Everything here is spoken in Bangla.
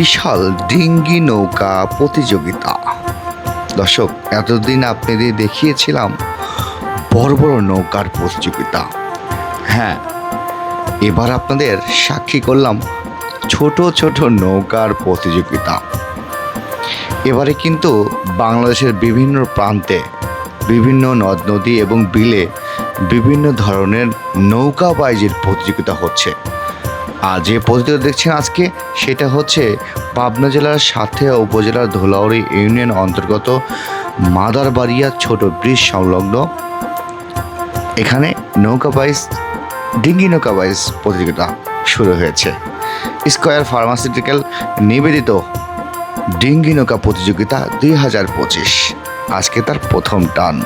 বিশাল ডিঙ্গি নৌকা প্রতিযোগিতা। দর্শক, এতদিন আপনাদের দেখিয়েছিলাম বড় বড় নৌকার প্রতিযোগিতা। হ্যাঁ এবার আপনাদের সাক্ষী করলাম ছোট ছোট নৌকার প্রতিযোগিতা। এবারে কিন্তু বাংলাদেশের বিভিন্ন প্রান্তে বিভিন্ন নদ, নদী এবং বিলে বিভিন্ন ধরনের নৌকা বাইজের প্রতিযোগিতা হচ্ছে। আর যে প্রতিযোগিতা দেখছেন আজকে, সেটা হচ্ছে পাবনা জেলার সাথে উপজেলার ধোলাউড়ি ইউনিয়ন অন্তর্গত মাদারবাড়িয়া ছোট ব্রিজ সংলগ্ন। এখানে নৌকা বাইজ ডিঙ্গি নৌকা বাইজ প্রতিযোগিতা শুরু হয়েছে। স্কয়ার ফার্মাসিউটিক্যাল নিবেদিত ডিঙ্গি নৌকা প্রতিযোগিতা দুই হাজার পঁচিশ। আজকে তার প্রথম টান।